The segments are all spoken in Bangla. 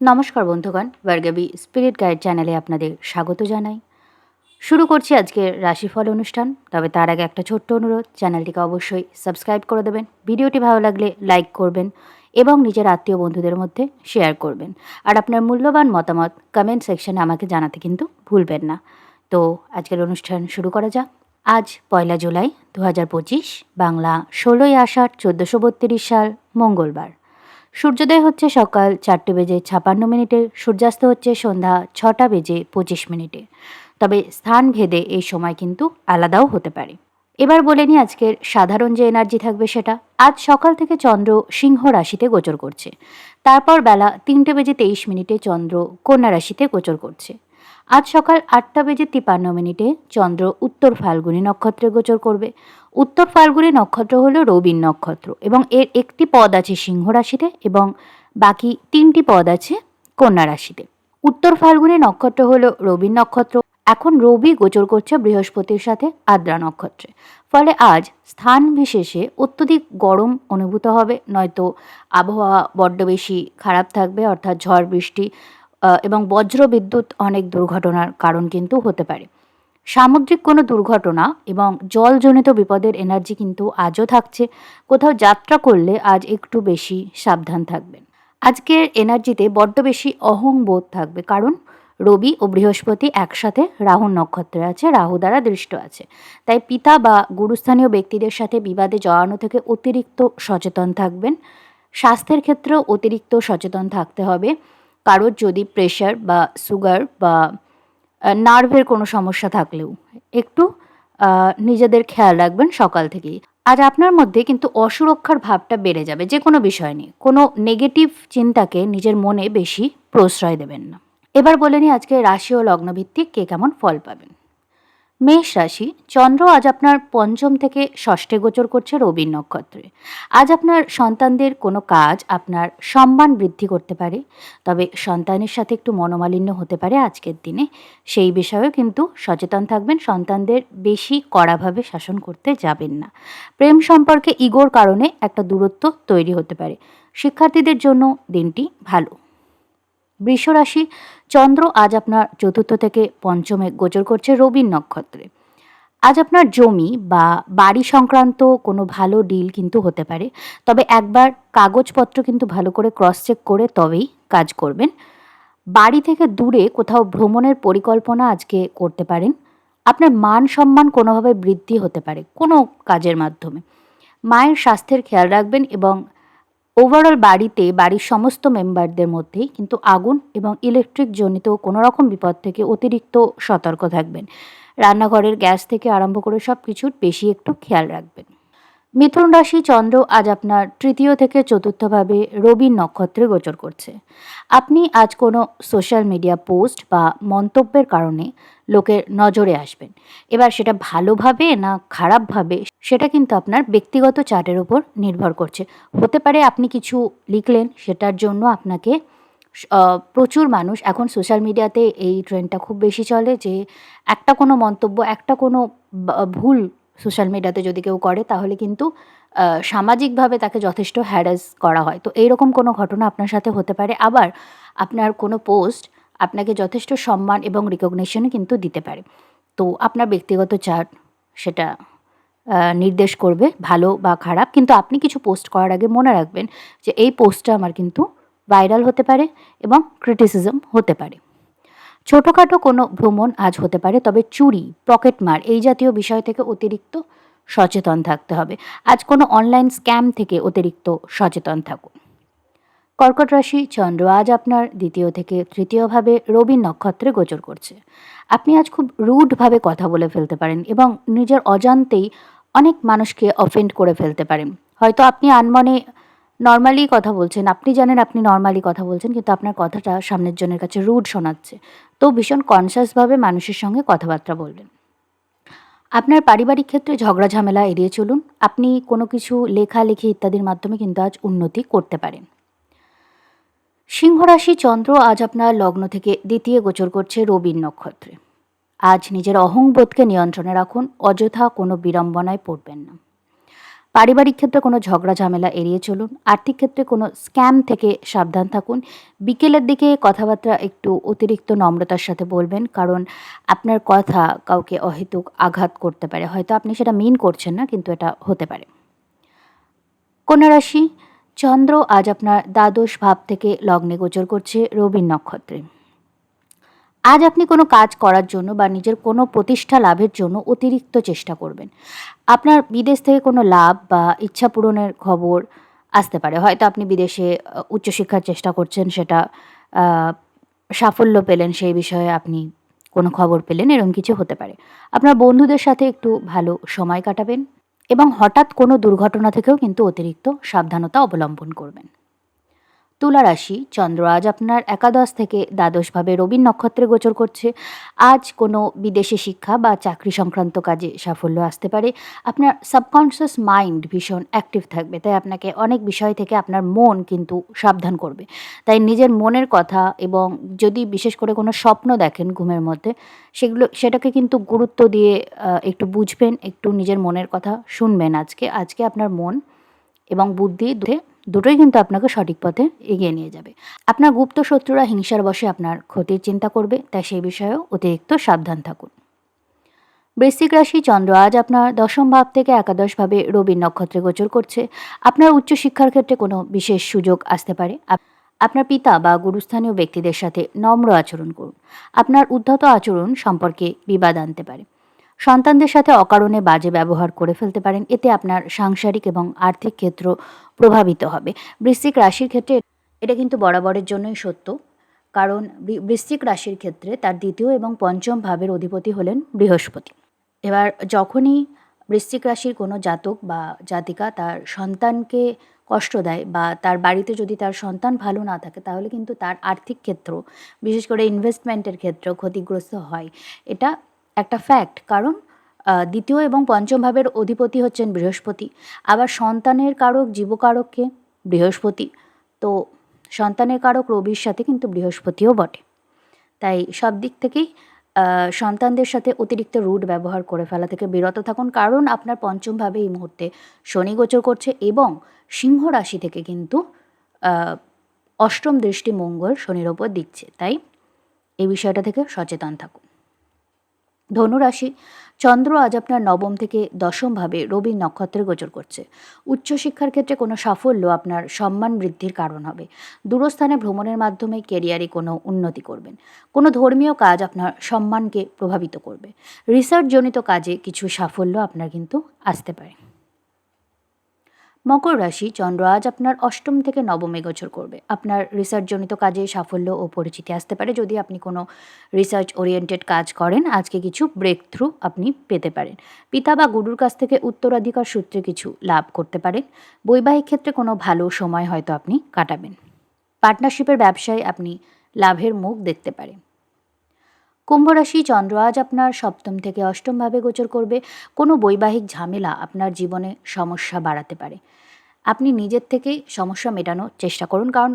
নমস্কার বন্ধুগণ ভার্গবী স্পিরিট গাইড চ্যানেলে আপনাদের স্বাগত জানাই। শুরু করছি আজকের রাশিফল অনুষ্ঠান, তবে তার আগে একটা ছোট্ট অনুরোধ, চ্যানেলটিকে অবশ্যই সাবস্ক্রাইব করে দেবেন, ভিডিওটি ভালো লাগলে লাইক করবেন এবং নিজের আত্মীয় বন্ধুদের মধ্যে শেয়ার করবেন। আর আপনার মূল্যবান মতামত কমেন্ট সেকশনে আমাকে জানাতে কিন্তু ভুলবেন না। তো আজকের অনুষ্ঠান শুরু করা যাক। আজ পয়লা জুলাই দু হাজার পঁচিশ, বাংলা ষোলোই আষাঢ় চোদ্দোশো সাল, মঙ্গলবার। সূর্যোদয় হচ্ছে সকাল চারটে বেজে ছাপান্ন মিনিটে, সূর্যাস্ত হচ্ছে সন্ধ্যা ছটা বেজে পঁচিশ মিনিটে। তবে স্থান ভেদে এই সময় কিন্তু আলাদাও হতে পারে। এবার বলে নিই আজকের সাধারণ যে এনার্জি থাকবে সেটা। আজ সকাল থেকে চন্দ্র সিংহ রাশিতে গোচর করছে। তারপর বেলা তিনটে বেজে তেইশ মিনিটে চন্দ্র কন্যা রাশিতে গোচর করছে। আজ সকাল আটটা বেজে তিপান্ন মিনিটে চন্দ্র উত্তর ফাল্গুনী নক্ষত্রে গোচর করবে। উত্তর ফাল্গুনী নক্ষত্র হল রবিন নক্ষত্র এবং এর একটি পদ আছে সিংহ রাশিতে এবং বাকি তিনটি পদ আছে কন্যা রাশিতে। উত্তর ফাল্গুনী নক্ষত্র হল রবিন নক্ষত্র। এখন রবি গোচর করছে বৃহস্পতির সাথে আদ্রা নক্ষত্রে। ফলে আজ স্থান বিশেষে অত্যধিক গরম অনুভূত হবে, নয়তো আবহাওয়া বড্ড বেশি খারাপ থাকবে, অর্থাৎ ঝড় বৃষ্টি এবং বজ্র বিদ্যুৎ অনেক দুর্ঘটনার কারণ কিন্তু হতে পারে। সামুদ্রিক কোনো দুর্ঘটনা এবং জলজনিত বিপদের এনার্জি কিন্তু আজও থাকছে। কোথাও যাত্রা করলে আজ একটু বেশি সাবধান থাকবেন। আজকের এনার্জিতে বড্ড বেশি অহংবোধ থাকবে কারণ রবি ও বৃহস্পতি একসাথে রাহু নক্ষত্রে আছে, রাহু দ্বারা দৃষ্ট আছে। তাই পিতা বা গুরুস্থানীয় ব্যক্তিদের সাথে বিবাদে জড়ানো থেকে অতিরিক্ত সচেতন থাকবেন। স্বাস্থ্যের ক্ষেত্রেও অতিরিক্ত সচেতন থাকতে হবে। কারোর যদি প্রেশার বা সুগার বা নার্ভের কোনো সমস্যা থাকলেও একটু নিজেদের খেয়াল রাখবেন সকাল থেকেই। আর আপনার মধ্যে কিন্তু অসুরক্ষার ভাবটা বেড়ে যাবে যে কোনো বিষয় নিয়ে। কোনো নেগেটিভ চিন্তাকে নিজের মনে বেশি প্রশ্রয় দেবেন না। এবার বলে নিই আজকে রাশি ও লগ্নভিত্তিক কে কেমন ফল পাবেন। মেষ রাশি, চন্দ্র আজ আপনার পঞ্চম থেকে ষষ্ঠে গোচর করছে রবির নক্ষত্রে। আজ আপনার সন্তানদের কোনো কাজ আপনার সম্মান বৃদ্ধি করতে পারে, তবে সন্তানের সাথে একটু মনোমালিন্য হতে পারে আজকের দিনে। সেই বিষয়েও কিন্তু সচেতন থাকবেন, সন্তানদের বেশি কড়াভাবে শাসন করতে যাবেন না। প্রেম সম্পর্কে ইগোর কারণে একটা দূরত্ব তৈরি হতে পারে। শিক্ষার্থীদের জন্য দিনটি ভালো। বৃষ রাশি চন্দ্র আজ আপনার চতুর্থ থেকে পঞ্চমে গোচর করছে রবির নক্ষত্রে। আজ আপনার জমি বা বাড়ি সংক্রান্ত কোনো ভালো ডিল কিন্তু হতে পারে। তবে একবার কাগজপত্র কিন্তু ভালো করে ক্রস চেক করে তবেই কাজ করবেন। বাড়ি থেকে দূরে কোথাও ভ্রমণের পরিকল্পনা আজকে করতে পারেন। আপনার মান সম্মান কোনোভাবে বৃদ্ধি হতে পারে কোনো কাজের মাধ্যমে। মায়ের স্বাস্থ্যের খেয়াল রাখবেন এবং ওভারঅল বাড়িতে, বাড়ির সমস্ত মেম্বারদের মধ্যেই কিন্তু আগুন এবং ইলেকট্রিক জনিত কোনো রকম বিপদ থেকে অতিরিক্ত সতর্ক থাকবেন। রান্নাঘরের গ্যাস থেকে আরম্ভ করে সব কিছুর বেশি একটু খেয়াল রাখবেন। মিথুন রাশি চন্দ্র আজ আপনার তৃতীয় থেকে চতুর্থভাবে রবির নক্ষত্রে গোচর করছে। আপনি আজ কোনো সোশ্যাল মিডিয়া পোস্ট বা মন্তব্যের কারণে লোকের নজরে আসবেন। এবার সেটা ভালোভাবে না খারাপভাবে সেটা কিন্তু আপনার ব্যক্তিগত চার্টের উপর নির্ভর করছে। হতে পারে আপনি কিছু লিখলেন, সেটার জন্য আপনাকে প্রচুর মানুষ এখন সোশ্যাল মিডিয়াতে এই ট্রেন্ডটা খুব বেশি চলে যে একটা কোনো মন্তব্য, একটা কোনো ভুল সোশ্যাল মিডিয়াতে যদি কেউ করে, তাহলে কিন্তু সামাজিকভাবে তাকে যথেষ্ট হ্যারাস করা হয়। তো এইরকম কোনো ঘটনা আপনার সাথে হতে পারে। আবার আপনার কোনো পোস্ট আপনাকে যথেষ্ট সম্মান এবং রিকগনিশনও কিন্তু দিতে পারে। তো আপনার ব্যক্তিগত চার্ট সেটা নির্দেশ করবে ভালো বা খারাপ। কিন্তু আপনি কিছু পোস্ট করার আগে মনে রাখবেন যে, এই পোস্টটা আমার কিন্তু ভাইরাল হতে পারে এবং ক্রিটিসিজম হতে পারে। ছোটোখাটো কোনো ভ্রমণ আজ হতে পারে, তবে চুরি পকেটমার এই জাতীয় বিষয় থেকে অতিরিক্ত সচেতন থাকতে হবে। আজ কোনো অনলাইন স্ক্যাম থেকে অতিরিক্ত সচেতন থাকুন। কর্কট রাশি চন্দ্র আজ আপনার দ্বিতীয় থেকে তৃতীয়ভাবে রবির নক্ষত্রে গোচর করছে। আপনি আজ খুব রুডভাবে কথা বলে ফেলতে পারেন এবং নিজের অজান্তেই অনেক মানুষকে অফেন্ড করে ফেলতে পারেন। হয়তো আপনি আনমনে নর্মালি কথা বলছেন। আপনি জানেন আপনি নর্মালি কথা বলছেন, কিন্তু আপনার কথাটা সামনের জনের কাছে রুড শোনাচ্ছে। তো ভীষণ কনসিয়াসভাবে মানুষের সঙ্গে কথাবার্তা বলবেন। আপনার পারিবারিক ক্ষেত্রে ঝগড়া, ঝামেলা এড়িয়ে চলুন। আপনি কোনো কিছু লেখালেখি ইত্যাদির মাধ্যমে কিন্তু আজ উন্নতি করতে পারেন। সিংহরাশি চন্দ্র আজ আপনার লগ্ন থেকে দ্বিতীয় গোচর করছে রবির নক্ষত্রে। আজ নিজের অহংবোধকে নিয়ন্ত্রণে রাখুন, অযথা কোনো বিড়ম্বনায় পড়বেন না। পারিবারিক ক্ষেত্রে কোনো ঝগড়া, ঝামেলা এড়িয়ে চলুন। আর্থিক ক্ষেত্রে কোনো স্ক্যাম থেকে সাবধান থাকুন। বিকেলের দিকে কথাবার্তা একটু অতিরিক্ত নম্রতার সাথে বলবেন, কারণ আপনার কথা কাউকে অহেতুক আঘাত করতে পারে। হয়তো আপনি সেটা মিন করছেন না, কিন্তু এটা হতে পারে। রাশি চন্দ্র আজ আপনার দ্বাদশ ভাব থেকে লগ্নে গোচর করছে রবির নক্ষত্রে। আজ আপনি কোনো কাজ করার জন্য বা নিজের কোনো প্রতিষ্ঠা লাভের জন্য অতিরিক্ত চেষ্টা করবেন। আপনার বিদেশ থেকে কোনো লাভ বা ইচ্ছা পূরণের খবর আসতে পারে। হয়তো আপনি বিদেশে উচ্চশিক্ষার চেষ্টা করছেন, সেটা সাফল্য পেলেন, সেই বিষয়ে আপনি কোনো খবর পেলেন, এরকম কিছু হতে পারে। আপনার বন্ধুদের সাথে একটু ভালো সময় কাটাবেন এবং হঠাৎ কোনো দুর্ঘটনা থেকেও কিন্তু অতিরিক্ত সাবধানতা অবলম্বন করবেন। তুলা রাশি, চন্দ্র আজ আপনার একাদশ থেকে দ্বাদশভাবে রবির নক্ষত্রে গোচর করছে। আজ কোনো বিদেশি শিক্ষা বা চাকরি সংক্রান্ত কাজে সাফল্য আসতে পারে। আপনার সাবকনশিয়াস মাইন্ড ভীষণ অ্যাক্টিভ থাকবে, তাই আপনাকে অনেক বিষয় থেকে আপনার মন কিন্তু সাবধান করবে। তাই নিজের মনের কথা এবং যদি বিশেষ করে কোনো স্বপ্ন দেখেন ঘুমের মধ্যে, সেগুলো, সেটাকে কিন্তু গুরুত্ব দিয়ে একটু বুঝবেন, একটু নিজের মনের কথা শুনবেন আজকে। আজকে আপনার মন এবং বুদ্ধি দুটোই কিন্তু আপনাকে সঠিক পথে এগিয়ে নিয়ে যাবে। আপনার গুপ্ত শত্রুরা হিংসার বশে আপনার ক্ষতির চিন্তা করবে, তাই সেই বিষয়েও অতিরিক্ত সাবধান থাকুন। বৃশ্চিক রাশি চন্দ্র আজ আপনার দশম ভাব থেকে একাদশভাবে রবির নক্ষত্রে গোচর করছে। আপনার উচ্চশিক্ষার ক্ষেত্রে কোনো বিশেষ সুযোগ আসতে পারে। আপনার পিতা বা গুরুস্থানীয় ব্যক্তিদের সাথে নম্র আচরণ করুন। আপনার উদ্ধত আচরণ সম্পর্কে বিবাদ আনতে পারে। সন্তানদের সাথে অকারণে বাজে ব্যবহার করে ফেলতে পারেন। এতে আপনার সাংসারিক এবং আর্থিক ক্ষেত্র প্রভাবিত হবে। বৃশ্চিক রাশির ক্ষেত্রে এটা কিন্তু বরাবরের জন্যই সত্য। কারণ বৃশ্চিক রাশির ক্ষেত্রে তার দ্বিতীয় এবং পঞ্চম ভাবের অধিপতি হলেন বৃহস্পতি। এবার যখনই বৃশ্চিক রাশির কোনো জাতক বা জাতিকা তার সন্তানকে কষ্ট দেয় বা তার বাড়িতে যদি তার সন্তান ভালো না থাকে, তাহলে কিন্তু তার আর্থিক ক্ষেত্র, বিশেষ করে ইনভেস্টমেন্টের ক্ষেত্রেও ক্ষতিগ্রস্ত হয়। এটা একটা ফ্যাক্ট কারণ দ্বিতীয় এবং পঞ্চম ভাবের অধিপতি হচ্ছেন বৃহস্পতি। আবার সন্তানের কারক জীবকারককে বৃহস্পতি। তো সন্তানের কারক রবির সাথে কিন্তু বৃহস্পতিও বটে। তাই সব দিক থেকেই সন্তানদের সাথে অতিরিক্ত রুট ব্যবহার করে ফেলা থেকে বিরত থাকুন, কারণ আপনার পঞ্চমভাবে এই মুহূর্তে শনি গোচর করছে এবং সিংহ রাশি থেকে কিন্তু অষ্টম দৃষ্টি মঙ্গল শনির ওপর দিচ্ছে। তাই এই বিষয়টা থেকে সচেতন থাকুন। ধনুরাশি, চন্দ্র আজ আপনার নবম থেকে দশমভাবে রবি নক্ষত্রে গোচর করছে। উচ্চশিক্ষার ক্ষেত্রে কোনো সাফল্য আপনার সম্মান বৃদ্ধির কারণ হবে। দূরস্থানে ভ্রমণের মাধ্যমে কেরিয়ারে কোনো উন্নতি করবেন। কোনো ধর্মীয় কাজ আপনার সম্মানকে প্রভাবিত করবে। রিসার্চজনিত কাজে কিছু সাফল্য আপনার কিন্তু আসতে পারে। মকর রাশি চন্দ্র আজ আপনার অষ্টম থেকে নবমে গোচর করবে। আপনার রিসার্চজনিত কাজে সাফল্য ও পরিচিতি আসতে পারে যদি আপনি কোনো রিসার্চ ওরিয়েন্টেড কাজ করেন, আজকে কিছু ব্রেক থ্রু আপনি পেতে পারেন। পিতা বা গুরুর কাছ থেকে উত্তরাধিকার সূত্রে কিছু লাভ করতে পারেন। বৈবাহিক ক্ষেত্রে কোনো ভালো সময় হয়তো আপনি কাটাবেন। পার্টনারশিপের ব্যবসায় আপনি লাভের মুখ দেখতে পারেন। কুম্ভ রাশি চন্দ্র আজ আপনার সপ্তম থেকে অষ্টমভাবে গোচর করবে। কোনো বৈবাহিক ঝামেলা আপনার জীবনে সমস্যা বাড়াতে পারে। আপনি নিজের থেকেই সমস্যা মেটানোর চেষ্টা করুন, কারণ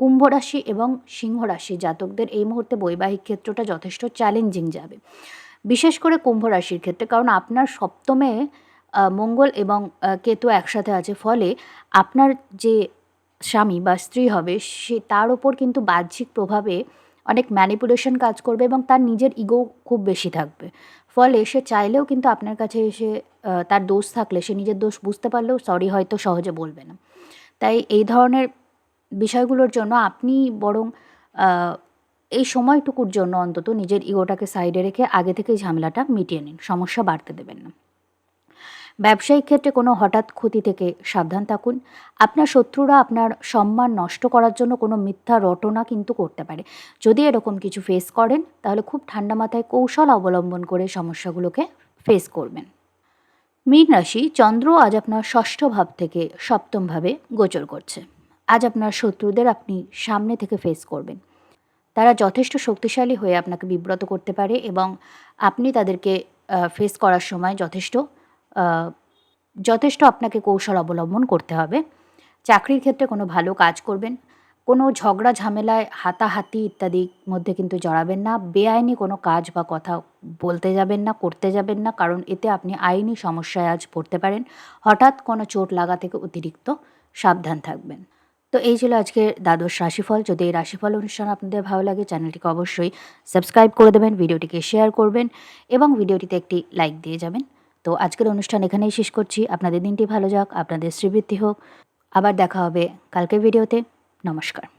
কুম্ভ রাশি এবং সিংহ রাশি জাতকদের এই মুহূর্তে বৈবাহিক ক্ষেত্রটা যথেষ্ট চ্যালেঞ্জিং যাবে। বিশেষ করে কুম্ভ রাশির ক্ষেত্রে, কারণ আপনার সপ্তমে মঙ্গল এবং কেতু একসাথে আছে, ফলে আপনার যে স্বামী বা স্ত্রী হবে, সে তার ওপর কিন্তু বাহ্যিক প্রভাবে অনেক ম্যানিপুলেশন কাজ করবে এবং তার নিজের ইগো খুব বেশি থাকবে। ফলে সে চাইলেও কিন্তু আপনার কাছে এসে তার দোষ থাকলে, সে নিজের দোষ বুঝতে পারলেও সরি হয়তো সহজে বলবে না। তাই এই ধরনের বিষয়গুলোর জন্য আপনি বরং এই সময়টুকুর জন্য অন্তত নিজের ইগোটাকে সাইডে রেখে আগে থেকেই ঝামেলাটা মিটিয়ে নিন। সমস্যা বাড়তে দেবেন না। ব্যবসায়িক ক্ষেত্রে কোনো হঠাৎ ক্ষতি থেকে সাবধান থাকুন। আপনার শত্রুরা আপনার সম্মান নষ্ট করার জন্য কোনো মিথ্যা রটনা কিন্তু করতে পারে। যদি এরকম কিছু ফেস করেন, তাহলে খুব ঠান্ডা মাথায় কৌশল অবলম্বন করে সমস্যাগুলোকে ফেস করবেন। মীন রাশি, চন্দ্র আজ আপনার ষষ্ঠ ভাব থেকে সপ্তম ভাবে গোচর করছে। আজ আপনার শত্রুদের আপনি সামনে থেকে ফেস করবেন। তারা যথেষ্ট শক্তিশালী হয়ে আপনাকে বিব্রত করতে পারে এবং আপনি তাদেরকে ফেস করার সময় যথেষ্ট যথেষ্ট আপনাকে কৌশল অবলম্বন করতে হবে। চাকরির ক্ষেত্রে কোনো ভালো কাজ করবেন। কোনো ঝগড়া, ঝামেলায় হাতাহাতি ইত্যাদির মধ্যে কিন্তু জড়াবেন না। বেআইনি কোনো কাজ বা কথা বলতে যাবেন না, করতে যাবেন না, কারণ এতে আপনি আইনি সমস্যায় আজ পড়তে পারেন। হঠাৎ কোনো চোট লাগা থেকে অতিরিক্ত সাবধান থাকবেন। তো এই ছিল আজকের দ্বাদশ রাশিফল। যদি এই রাশিফল অনুষ্ঠান আপনাদের ভালো লাগে, চ্যানেলটিকে অবশ্যই সাবস্ক্রাইব করে দেবেন, ভিডিওটিকে শেয়ার করবেন এবং ভিডিওটিতে একটি লাইক দিয়ে যাবেন। তো আজকের অনুষ্ঠান এখানেই শেষ করছি। আপনাদের দিনটি ভালো যাক, আপনাদের শ্রীবৃদ্ধি হোক। আবার দেখা হবে কালকের ভিডিওতে। নমস্কার।